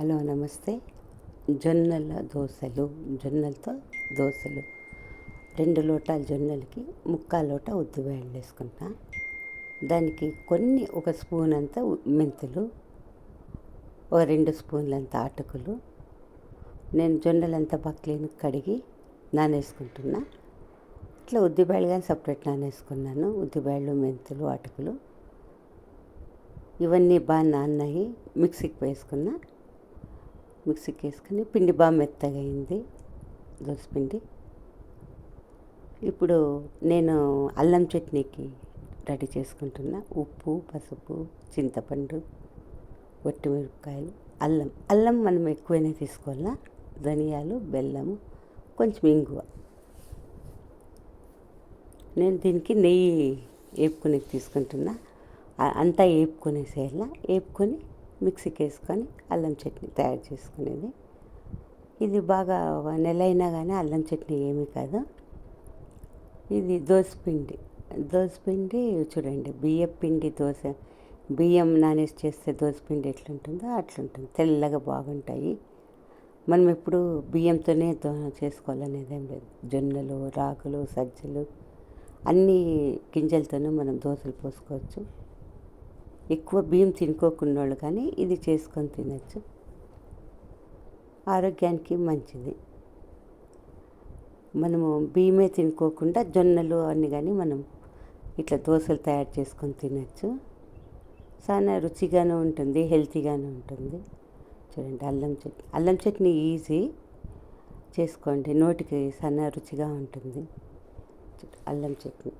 Hello నమస్తే. జొన్నల దోశలు జొన్నలతో దోశలు. రెండు లోటాల జొన్నలకి ముక్కా లోట ఉద్దిబేడలు వేసుకుంటా. దానికి కొన్ని ఒక స్పూన్ అంత మెంతులు ఒక రెండు స్పూన్లంత అటుకులు నేను జొన్నలంతా బాగా కడిగి నానేసుకుంటున్నా. ఇట్లా ఉద్దిబేళ్ళు కానీ సపరేట్ నానేసుకున్నాను. ఉద్దిబేళ్ళు మెంతులు అటుకులు ఇవన్నీ బాగా నాన్నాయి. మిక్సీకి వేసుకున్నా. మిక్సీకి వేసుకుని పిండి బాగా మెత్తగా అయింది పిండి ఇప్పుడు నేను అల్లం చట్నీకి రెడీ చేసుకుంటున్నా. ఉప్పు పసుపు చింతపండు మిరపకాయలు అల్లం. అల్లం మనం ఎక్కువనే తీసుకోవాలా? ధనియాలు బెల్లము కొంచెం ఇంగువ. నేను దీనికి నెయ్యి వేపుకొని తీసుకుంటున్నా. అంతా వేపుకొనేసేయాల వేపుకొని మిక్సీకి వేసుకొని అల్లం చట్నీ తయారు చేసుకునేది. ఇది బాగా నెల అయినా కానీ అల్లం చట్నీ ఏమీ కాదు. ఇది దోసపిండి దోసపిండి చూడండి. బియ్యం పిండి దోశ బియ్యం నానేసి చేస్తే దోసపిండి ఎట్లుంటుందో అట్లుంటుంది. తెల్లగా బాగుంటాయి. మనం ఎప్పుడు బియ్యంతోనే దో చేసుకోవాలనేది ఏం లేదు. జొన్నలు రాగులు సజ్జలు అన్ని గింజలతోనే మనం దోశలు పోసుకోవచ్చు. ఎక్కువ బియ్యం తినుకోకుండా వాళ్ళు కానీ ఇది చేసుకొని తినచ్చు. ఆరోగ్యానికి మంచిది. మనము బియ్యమే తినుకోకుండా జొన్నలు అన్నీ కానీ మనం ఇట్లా దోశలు తయారు చేసుకొని తినచ్చు. చాలా రుచిగానే ఉంటుంది హెల్తీగానే ఉంటుంది. చూడండి అల్లం చట్నీ అల్లం చట్నీ ఈజీ చేసుకోండి నోటికి సన్న రుచిగా ఉంటుంది. అల్లం చట్నీ.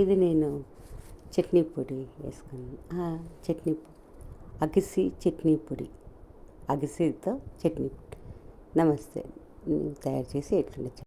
ఇది నేను చట్నీ పొడి వేసుకుని చట్నీ అగిసి చట్నీ పొడి. అగిసితో చట్నీ పొడి. నమస్తే. తయారు చేసి ఎట్లుండే